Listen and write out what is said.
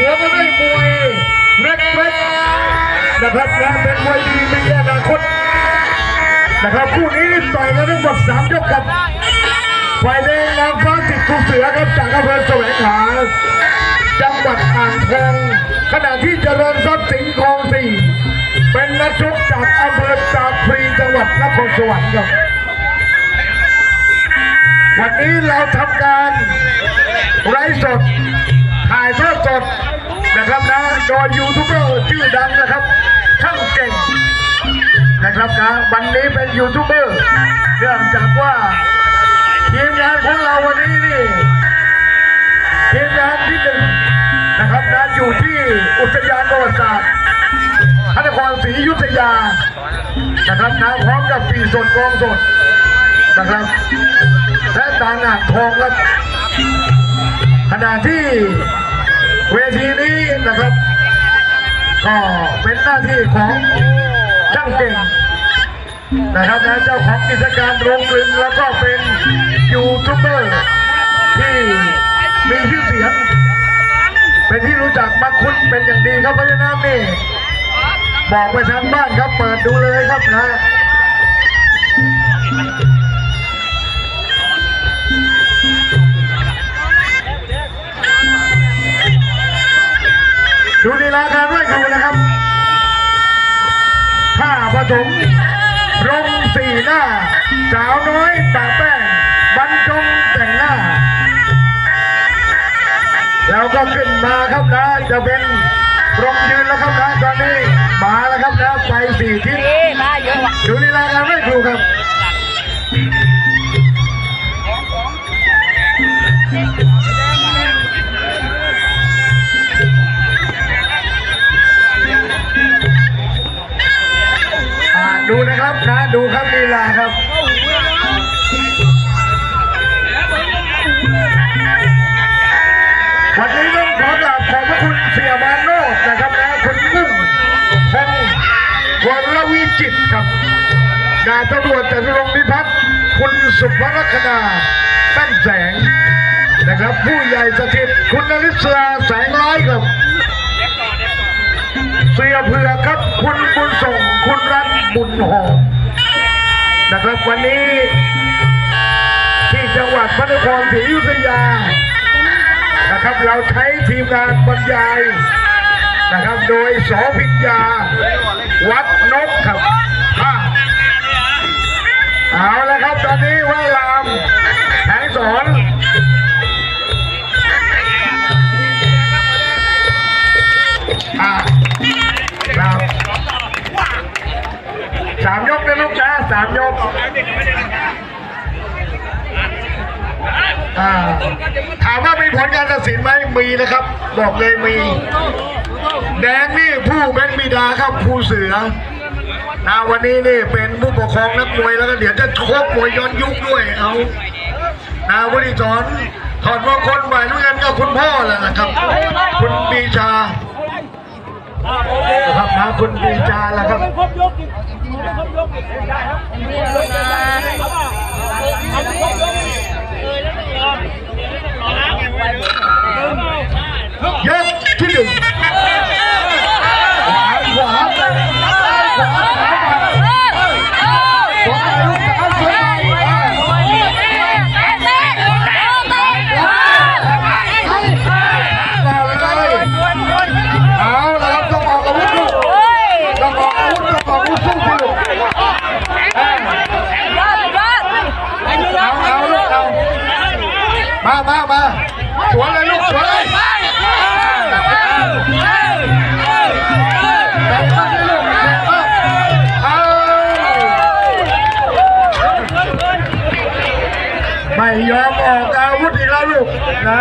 หัวก็ได้มวยเล็กเล็กนะครับนะเป็นมวยดีมีอนาคตนะครับคู่นี้ต่อยกันทั้งหมดสามยกครับฝ่ายแดงนางฟ้าติดทุกเสือครับจากอำเภอแสวงหาจังหวัดอ่างทองขณะที่เจริญทรัพย์สิงห์คลองสี่เป็นนักชกจากอำเภอตากพรีจังหวัดนครสวรรค์ครับวันนี้เราทำการไลฟ์สด ถ่ายทอดสดนะครับนะโดยยูทูบเบอร์ชื่อดังนะครับช่างเก่งนะครับนะวันนี้เป็นยูทูบเบอร์เนื่องจากว่าทีมงานของเราวันนี้นี่ทีมงานที่หนึ่งนะครับนะอยู่ที่อุทยานประวัติศาสตร์พระนครศรีอยุธยานะครับนะพร้อมกับปีสดกองสดนะครับและตางอ่างทองครับ ขณะที่เวทีนี้นะครับก็เป็นหน้าที่ของช่างเก่งนะครับนะเจ้าของกิจการโรงกลึงแล้วก็เป็นยูทูบเบอร์ที่มีชื่อเสียงเป็นที่รู้จักมักคุ้นเป็นอย่างดีครับเพราะฉะนั้นนี่บอกไปทางบ้านครับเปิดดูเลยครับนะ ดูลีลาการด้วยครูนะครับท่าผสมรงสี่หน้า สาวน้อยปากแป้งบรรจงแต่งหน้า แล้วก็ขึ้นมาครับนะจะเป็นรงยืนแล้วครับนะตอนนี้มาแล้วครับนะไปสี่ทิศนี่มาเยอะว่ะดูลีลาการด้วยครูครับ ครับนะดูครับลีลาครับวันนี้ต้องขอกราบขอบพระคุณเสียมาโนดนะครับนะคุณนุ่มพงศ์วรวิจิตครับดาตำรวจจตุรงพิพัฒน์คุณสุภลักษณาแป้นแสงนะครับ ผู้ใหญ่สถิตคุณนริศราแสงร้ายครับ เสียเผือครับคุณ บุญหอมนะครับวันนี้ที่จังหวัดพระนครศรีอยุธยา นะครับเราใช้ทีมงานบรรยายนะครับโดยสอพิญญา วัดนกครับเอาละครับตอนนี้ว่ารามแผงสอน สามยกนะลูกนะสามยกถามว่ามีผลการตัดสินไหมมีนะครับ บอกเลยมี แดงนี่ผู้เป็นบิดาครับผู้เสือนะวันนี้นี่เป็นผู้ปกครองนักมวยแล้วก็เดี๋ยวจะชกมวยย้อนยุคด้วยเอานาวุฒิสอนถอดมงคลใหม่ด้วยกันกับคุณพ่อแหละนะครับ คุณปีชา ครับคุณปีชาแล้วครับครบยกอีกไม่ครบยกอีกได้ครับ ยอมออกอาวุธอีกแล้วลูกนะ